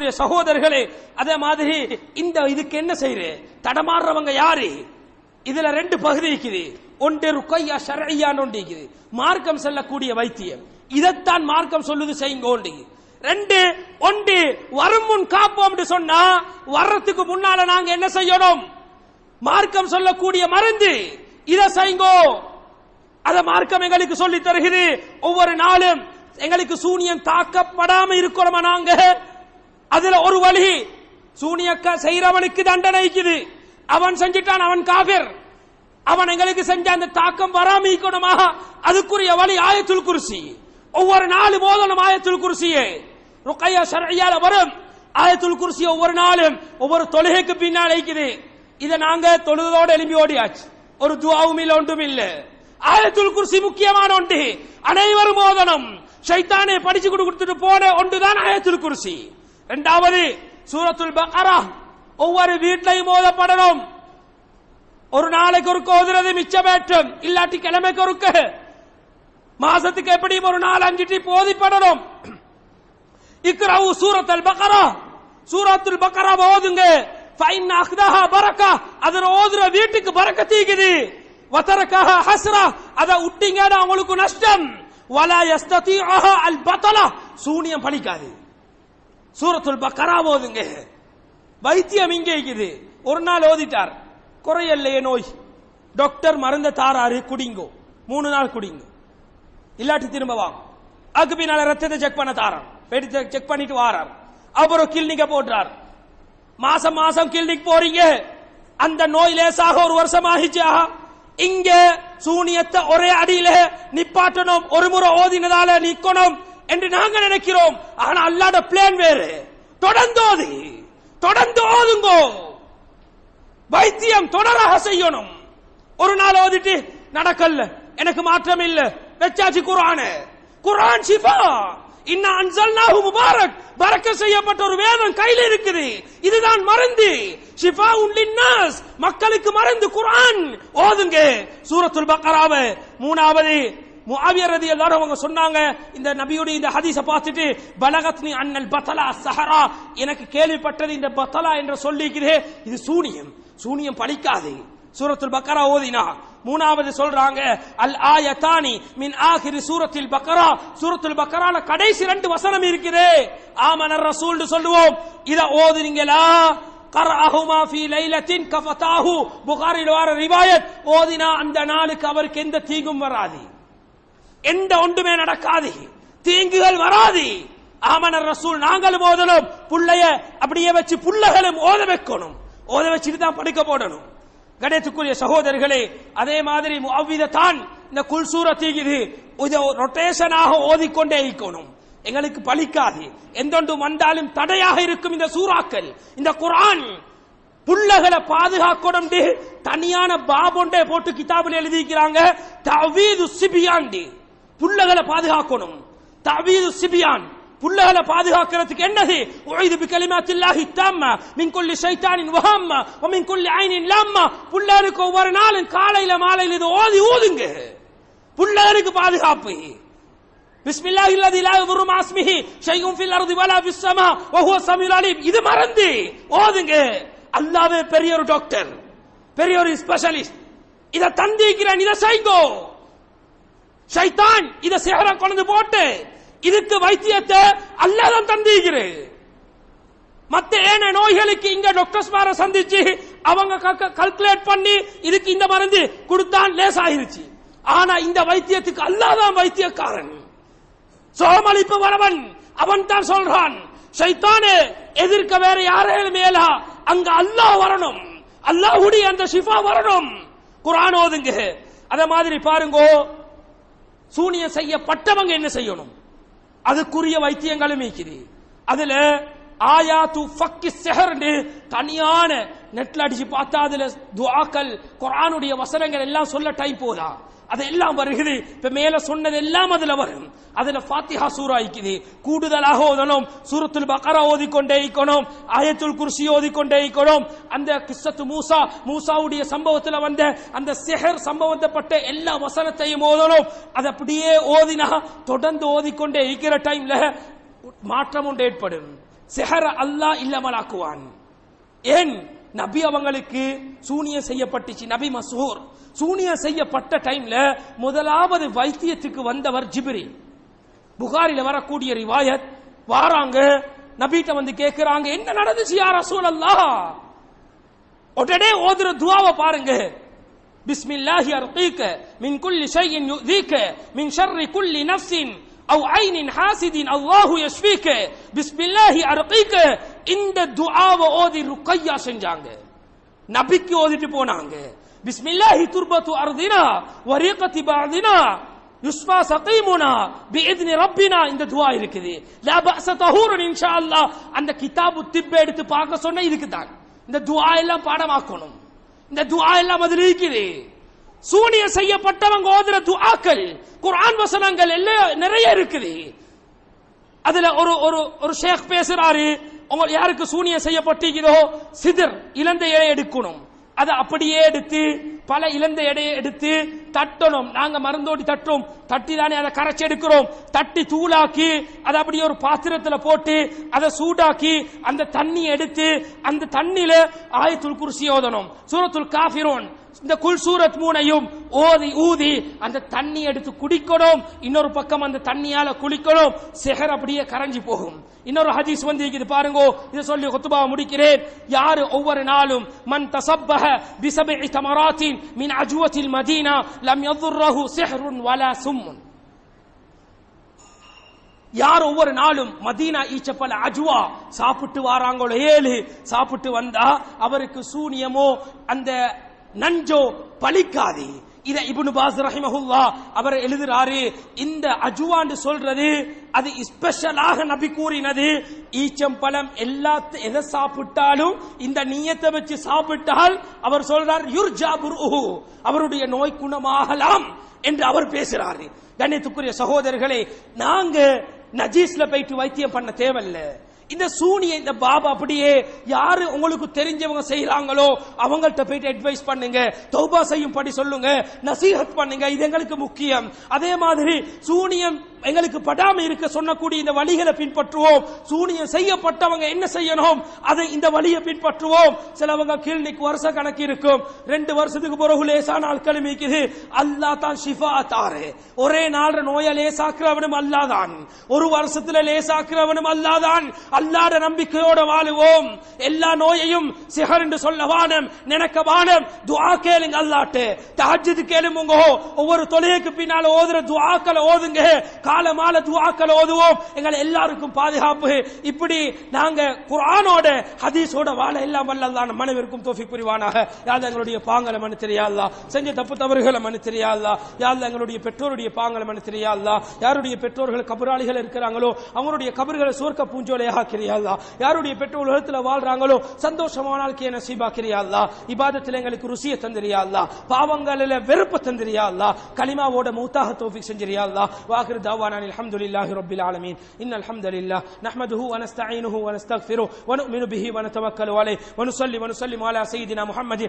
அன்புக்குரிய சகோதரர்களே அதே மாதிரி இந்த இதுக்கு என்ன செய்யுது தடமாடுறவங்க யாரு? இதுல ரெண்டு பகுதி இருக்குது. ஒன்று ருக்கையா ஷரஐயான்னு ஒன்று இருக்குது. மார்க்கம் செல்லக்கூடிய வைத்தியம். இதைத்தான் மார்க்கம் சொல்லுது செய்யுங்க ரெண்டு ஒன்று வரும் முன் காப்போம் சொன்னா வர்றதுக்கு முன்னால நாங்க என்ன செய்யணும்? மார்க்கம் சொல்லக்கூடிய மருந்து. இதை செய்யுங்கோ. அத மார்க்கம் எங்களுக்கு சொல்லி தருகிறது. ஒவ்வொரு நாளும் எங்களுக்கு சூனியம் தாக்கப்படாம இருக்கிறோமா நாங்க? அதுல ஒரு வழி சூனியக்கா செய்யறவனுக்கு தண்டனை இருக்குது அவன் செஞ்சிட்டான் அவன் காபிர். அவன் எங்களுக்கு செஞ்ச அந்த தாக்கம் வராம அதுக்குரிய வழி ஆயத்துல் குருசி. ஒவ்வொரு நாலு போதனும் ஆயத்துல் குருசியே. ருக்கையா சரையால வரும். ஆயத்துல் குருசி ஒவ்வொரு நாளும் ஒவ்வொரு தொழுகைக்கு பின்னால் இருக்குது. இதை நாங்க தொழுதோடு எழும்பி ஓடியாச்சு. ஒரு துவாவும் இல்லை ஒன்றும் இல்லை. ஆயத்துல் குருசி முக்கியமான ஒன்று. அனைவரும் மோதனம் ஷைத்தானே படிச்சு கொடுத்துட்டு போன ஒன்றுதான் ஆயத்துல் குருசி. இரண்டாவது சூரத்துல் பக்கரா. ஒவ்வொரு வீட்லையும் ஓதப்படணும். ஒரு நாளைக்கு ஒரு ஓதுறது மிச்சமேற்றும். இல்லாட்டி கிழமைக்கு ஒருக்க. மாசத்துக்கு எப்படியும் ஒரு நாள் அஞ்சு டிப் ஓதிப்படணும். இக்ரவு சூரத்தல் பக்கரா. சூரத்துல் பக்கரா ஓதுங்க. ஃபைன் அஹ்தஹா பரக்கா. அதுல ஓதுற வீட்டுக்கு பரக்க தீக்குது. வதரக்கஹா ஹஸ்ரா. அத விட்டீங்கன்னா உங்களுக்கு நஷ்டம். வலா யஸ்ததீஅஹா அல் பத்தலா சூனியம் பலிக்காது சூரத்துல் பக்கரா ஓதுங்க. வைத்தியம் இங்கே இருக்குது. ஒரு நாள் ஓதிட்டார். குறையல்லையே நோய். டாக்டர் மருந்த தாராரு குடிங்கோ. மூணு நாள் குடிங்க. இல்லாட்டி திரும்ப வாங்க. அதுக்கு பின்னால ரத்தத்தை செக் பண்ண தாராம் செக் பண்ணிட்டு வாரார். அப்புறம் கிளினிக்க போடுறார் மாசம் மாசம் கிளினிக் போறீங்க. அந்த நோய் லேசாக ஒரு வருஷம் ஆகிச்சா? இங்க சூனியத்தை ஒரே அடியில நிப்பாட்டணும். ஒரு முறை ஓதினதால நிக்கணும். என்று நாங்க நினைக்கிறோம். ஆனா அல்லாட பிளான் வேறு. தொடர்ந்து ஓதி தொடர்ந்து ஓதுங்கோ வைத்தியம் தொடராக செய்யணும். ஒரு நாள் ஓதிட்டு நடக்கல எனக்கு மாற்றம் இல்ல வெச்சாச்சு குரான் குரான் சிபா இன்ன அன்சல்னாஹு முபாரக். பரக்க செய்யப்பட்ட ஒரு வேதம் கையில இருக்குது. இதுதான் மருந்து. ஷிஃபா லின்னாஸ் மக்களுக்கு மருந்து குரான் ஓதுங்க. சூரத்துல் பக்கராவ மூணாவது முஆவியர் எல்லாரும் அவங்க சொன்னாங்க இந்த நபியுடைய இந்த ஹதீஸ பார்த்துட்டு பலகத்னி அன்னல் பத்தலா சஹரா எனக்கு கேள்விப்பட்டது இந்த பத்தலா என்று சொல்லிக்கிறே இது சூனியம். சூனியம் பழிக்காது. சூரத்துல் பக்கரா ஓதினா. மூணாவது சொல்றாங்க அல் ஆயத்தானி மின் ஆகிரி சூரத்தில் பக்கரா. சூரத்துல் பக்கரால கடைசி ரெண்டு வசனம் இருக்குது ஆமனர் ரசூல் சொல்லுவோம். இத ஓதுனீங்களா? கர்அஹுமா ஃபீ லைலத்தின் கஃபதாஹு. புகாரில் வர ரிவாயத். ஓதினா அந்த நாளுக்கு அவருக்கு எந்த தீங்கும் வராது. எந்த ஒன்றுமே நடக்காது. தீங்குகள் வராது. ஆமனர் ரசூல் நாங்களும் ஓதணும். புள்ளைய அப்படியே வச்சு புள்ளகளும் ஓத வைக்கணும். ஓத வச்சுட்டு தான் படுக்க போடணும். கணேசுக்குரிய சகோதரர்களே அதே மாதிரி அவ்விதத்தான் இந்த குல்சூர தீகுது. இது ரொட்டேஷனாக ஓதிக்கொண்டே இருக்கணும். எங்களுக்கு பலிக்காது. எந்தொன்று வந்தாலும் தடையாக இருக்கும் இந்த சூறாக்கள். இந்த குரான் புள்ளகளை பாதுகாக்கணும் தனியான பாபொண்டே போட்டு கிதாபில் எழுதிக்கிறாங்க தவீது சிபியாண்டி. புள்ளகளை பாதுகாக்கணும் தவீது சிபியான் புள்ளகளை பாதுகாக்கிறதுக்கு என்னது உழைது பிகலிமாத்தில்லாஹி தாம்மா மின் குல்லி ஷைத்தானின் வஹம்மா வ மின் குல்லி ஐனின் லாம்மா புள்ளருக்கு ஒவ்வொரு நாளும் காலையில மாலையில இது ஓதி ஊதுங்க புள்ளருக்கு பாதுகாப்பு بسم الله الذي لا يضر مع اسمه شيء في الارض ولا في السماء وهو السميع العليم இது மறந்து ஓதுங்க அல்லாஹ்வே பெரிய ஒரு டாக்டர் பெரிய ஒரு ஸ்பெஷலிஸ்ட் இத தந்திக்கிறேன் இத செய்ங்கோ ஷைத்தான் இத சேர கொண்டு போட்டு இதுக்கு வைத்தியத்தை அல்லாஹ் தான் மத்த ஏன நோய்களுக்கு இங்க டாக்டர்ஸ் மார சந்திச்சு அவங்க கல்குலேட் பண்ணி இதுக்கு இந்த மருந்து கொடுத்தான் லேசாயிருச்சு. ஆனா இந்த வைத்தியத்துக்கு அல்லாஹ் தான் வைத்தியக்காரன். சோமளிப்பு வரவன் அவன் தான் சொல்றான் சைத்தானே எதிர்க்க வேற யாரையும் மேலா அங்க அல்லாஹ் வரணும். அல்லாஹ்வுடைய அந்த ஷிஃபா வரணும். குரான் ஓதுங்க. அத மாதிரி பாருங்கோ சூனியம் செய்யப்பட்டவங்க என்ன செய்யணும்? அதுக்குரிய வைத்தியங்களும் இருக்குது அதுல ஆயா து ஃபக்கி செஹர்னு தனியான நெட்ல அடிச்சு பார்த்தா அதுல துஆக்கள் குர்ஆனுடைய வசனங்கள் எல்லாம் சொல்ல டைம் போதா? அதெல்லாம் வருகிறது. இப்ப மேல சொன்னது எல்லாம் அதுல வரும். அதுல ஃபாத்திஹா சூரா இருக்குது. கூடுதலாக ஓதணும். சூரத்துல் பக்கரா ஓதிக்கொண்டே இருக்கணும். ஆயத்துல் குர்சி ஓதிக்கொண்டே இருக்கணும். அந்த கிஸ்ஸத்து மூசா மூசாவுடைய சம்பவத்துல வந்த அந்த சிஹர் சம்பவத்தப்பட்ட எல்லா வசனத்தையும் ஓதணும். அது அப்படியே ஓதினா தொடர்ந்து ஓதிக்கொண்டே இருக்கிற டைம்ல மாற்றம் ஒன்று ஏற்படும். செஹர அல்லாஹ் இல்லாமலாக்குவான். ஏன்? நபி அவங்களுக்கு சூனியம் செய்யப்பட்டுச்சு. நபி மசூர். சூனியம் செய்யப்பட்ட டைம்ல முதலாவது வைத்தியத்துக்கு வந்தவர் ஜிபிரி. புகாரில வரக்கூடிய ரிவாயத் வாராங்க நபிட்ட வந்து கேட்கிறாங்க என்ன நடந்துச்சு யார் அசூல் அல்லாஹ் உடனே ஓதுற துவாவை பாருங்க. பிஸ்மில்லாஹி அர்கீக மின் குல்லி ஷையின் யுதீக மின் ஷர்ரி குல்லி நஃப்ஸின் أو عين حاسد الله يشفيك. بسم الله أرقيك. இந்த துஆவை ஓதி ருக்கையா செஞ்சாங்க நபிக்கு ஓதிட்டு போனாங்க பிஸ்மில்லாஹி துர்பத்து அர்தினா வரீகத்தி பாதினா யுஸ்பா சகீமுனா பிஇத்னி ரப்பினா இந்த துஆ இருக்குது லா பஅஸ தஹூரன் இன்ஷா அல்லாஹ் அந்த கிதாபு திப் எடுத்து பார்க்க சொன்ன இதுக்கு தான் இந்த துஆ எல்லாம் பாடமாக்கணும் இந்த துஆ எல்லாம் அதில் இருக்குது சூனிய செய்யப்பட்டவங்க ஓதுற துஆக்கள் குர்ஆன் வசனங்கள் எல்லாம் நிறைய இருக்குது. அதுல ஒரு ஒரு ஒரு ஷேக் பேசுறாரு உங்க யாருக்கு சூனியம் செய்யப்பட்டிருக்கிறதோ சிதர் இழந்த இலை எடுக்கணும். அதை அப்படியே எடுத்து பல இழந்த எடையை எடுத்து தட்டணும். நாங்க மருந்தோடி தட்டுறோம் தட்டி தானே அதை கரைச்சி எடுக்கிறோம். தட்டி தூளாக்கி அதை அப்படியே ஒரு பாத்திரத்துல போட்டு அதை சூடாக்கி அந்த தண்ணி எடுத்து அந்த தண்ணியில ஆயத்துல் குருசி ஓதணும். சூரத்துல் காஃபிரோன். இந்த குல் சூரத் மூனையும் ஓதி ஊதி அந்த தண்ணி எடுத்து குடிக்கணும். இன்னொரு பக்கம் அந்த தண்ணியால குளிக்கணும். சிகர் அப்படியே கரைஞ்சி போகும். இன்னொரு ஹதீஸ் வந்து இருக்குது பாருங்க. இதை சொல்லி குத்துபா முடிக்கிறேன். யாரு ஒவ்வொரு நாளும் மன் தசப்பஹ பிசபி தமராத்தின் மின் அஜுவத்தில் மதீனா லம் எதுர்ரஹு சிஹ்ருன் வலா சும்முன். யார் ஒவ்வொரு நாளும் மதீனா ஈச்சப்பல அஜுவா சாப்பிட்டு வாராங்களோ ஏழு சாப்பிட்டு வந்தா அவருக்கு சூனியமோ அந்த நஞ்சோ பலிக்காதே இத இபுனு பாஸ் ரஹிமஹுல்லா அவர் எழுதுறாரு. இந்த அஜுவான்னு சொல்றது அது ஸ்பெஷலாக நபி கூறினது. ஈச்சம்பழம் எல்லா எதை சாப்பிட்டாலும் இந்த நீயத்தை வச்சு சாப்பிட்டால் அவர் சொல்றார் யுர்ஜா புருஹு அவருடைய நோய் குணமாகலாம் என்று அவர் பேசுறாரு. கண்ணியத்துக்குரிய சகோதரர்களே நாங்க நஜீஸ்ல போயிட்டு வைத்தியம் பண்ண தேவையில்லை. இந்த சூனிய இந்த பாபா அப்படியே யாரு உங்களுக்கு தெரிஞ்சவங்க செய்யறாங்களோ அவங்கள்ட்ட போயிட்டு அட்வைஸ் பண்ணுங்க. தௌபா செய்யும் படி சொல்லுங்க. நசீஹத் பண்ணுங்க. இது எங்களுக்கு முக்கியம். அதே மாதிரி சூனியம் எங்களுக்கு படாம இருக்க சொன்னக்கூடிய இந்த வழிகளை பின்பற்றுவோம். சூனியம் செய்யப்பட்டவங்க என்ன செய்யணும்? அதை இந்த வழியை பின்பற்றுவோம். சிலவங்க கிளினிக் வருஷ கணக்கு இருக்கும். ரெண்டு வருஷத்துக்கு பிறகு லேசான ஆட்கள் மீக்குது அல்லா தான் ஷிஃபா தாரு. ஒரே நாள் நோயை லேசாக்குறவனும் அல்லாதான் ஒரு வருஷத்துல லேசாக்குறவனும் அல்லாதான் அல்லாத நம்பிக்கையோட வாழுவோம். எல்லா நோயையும் சிகர் என்று சொல்ல வானம் நினைக்க வானம். துவா கேளுங்க அல்லாட்டு. தஹஜ்ஜுது கேளுங்க ஒவ்வொரு தொலைக்கு பின்னால ஓதுற துவாக்களை ஓதுங்க. காலமால துவாக்களை ஓதுவோம். எங்களை எல்லாருக்கும் பாதுகாப்பு. இப்படி நாங்க குரானோட ஹதீஸோட வாழ எல்லாம் வல்லல்லான மனைவிற்கும் தோஃபி புரிவானாக. யாழ் எங்களுடைய பாங்களை மனு செஞ்ச தப்பு தவறுகளை மனு தெரியாதா எங்களுடைய பெற்றோருடைய பாங்களை மனு யாருடைய பெற்றோர்கள் கபராளிகள் இருக்கிறாங்களோ அவங்களுடைய கபர்களை சோர்க்க பூஞ்சோலையாக கிரியாதா யாருடைய பெற்றோர் உலகத்துல வாழ்றாங்களோ சந்தோஷமான வாழ்க்கையை நசீபாக்கிறியாதா இபாதத்தில் எங்களுக்கு ருசியை தந்திரியாதா பாவங்களில் வெறுப்பை தந்திரியாதா கலிமாவோட மூத்தாக தோஃபிக் செஞ்சிரியாதா வாகிரு தாவானா الحمد لله رب العالمين إن الحمد لله نحمده ونستعينه ونستغفره ونؤمن به ونتوكل عليه ونصلي ونسلم على سيدنا محمد